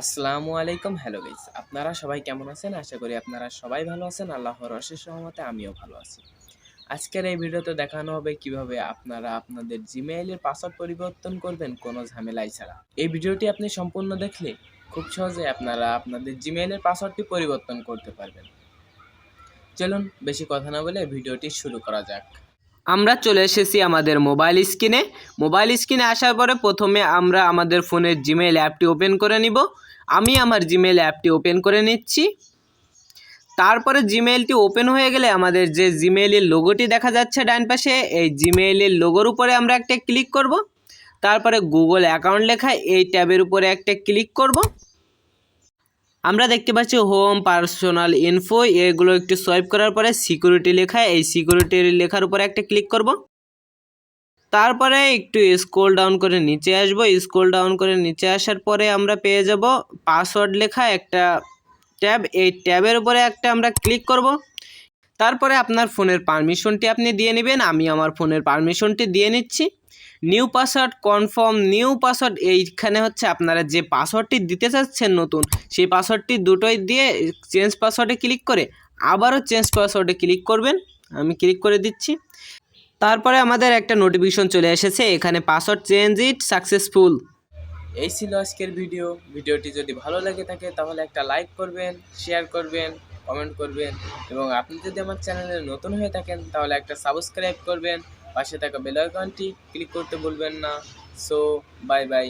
আসসালামু আলাইকুম। Hello guys আপনারা সবাই কেমন আছেন? আশা করি আপনারা সবাই ভালো আছেন। আল্লাহর অশেষ রহমতে আমিও ভালো আছি। আজকের এই ভিডিওতে দেখানো হবে কীভাবে আপনারা আপনাদের জিমেইলের পাসওয়ার্ড পরিবর্তন করবেন কোনো ঝামেলাই ছাড়া। এই ভিডিওটি আপনি সম্পূর্ণ দেখলে খুব সহজে আপনারা আপনাদের জিমেইলের পাসওয়ার্ডটি পরিবর্তন করতে পারবেন। চলুন, বেশি কথা না বলে ভিডিওটি শুরু করা যাক। আমরা চলে এসেছি আমাদের মোবাইল স্ক্রিনে মোবাইল স্ক্রিনে আসার পরে প্রথমে আমরা আমাদের ফোনের জিমেইল অ্যাপটি ওপেন করে নিব। আমি আমার জিমেইল অ্যাপটি ওপেন করে নিচ্ছি। তারপরে জিমেইলটি ওপেন হয়ে গেলে আমাদের যে জিমেইলের লোগোটি দেখা যাচ্ছে ডান পাশে, এই জিমেইলের লোগোর উপরে আমরা একটা ক্লিক করব। তারপরে গুগল অ্যাকাউন্ট লেখা, এই ট্যাবের উপরে একটা ক্লিক করব। আমরা দেখতে পাচ্ছি হোম পার্সোনাল ইনফো এগুলো একটু সোয়াইপ করার পরে সিকিউরিটি লেখা এই সিকিউরিটির লেখার উপরে একটা ক্লিক করব। তারপরে একটু স্ক্রোল ডাউন করে নিচে আসব। স্ক্রোল ডাউন করে নিচে আসার পরে আমরা পেয়ে যাব পাসওয়ার্ড লেখা একটা ট্যাব এই ট্যাবের উপরে একটা আমরা ক্লিক করব। তারপরে আপনার ফোনের পারমিশনটি আপনি দিয়ে নেবেন, আমি আমার ফোনের পারমিশনটি দিয়ে নিচ্ছি। New password confirm, new password, এইখানে হচ্ছে আপনারা যে পাসওয়ার্ডটি দিতে চাচ্ছেন নতুন, সেই পাসওয়ার্ডটি দুটোই দিয়ে চেঞ্জ পাসওয়ার্ডে ক্লিক করে আবারও চেঞ্জ পাসওয়ার্ডে ক্লিক করবেন, আমি ক্লিক করে দিচ্ছি। তারপরে আমাদের একটা নোটিফিকেশন চলে এসেছে, এখানে পাসওয়ার্ড চেঞ্জ ইট, সাকসেসফুল। এই ছিল আজকের ভিডিও। ভিডিওটি যদি ভালো লাগে থাকে তাহলে একটা লাইক করবেন, শেয়ার করবেন। কমেন্ট করবেন এবং আপনি যদি আমার চ্যানেলে নতুন হয়ে থাকেন, তাহলে একটা সাবস্ক্রাইব করবেন। পাশে থাকা বেল আইকনটি ক্লিক করতে ভুলবেন না। So bye bye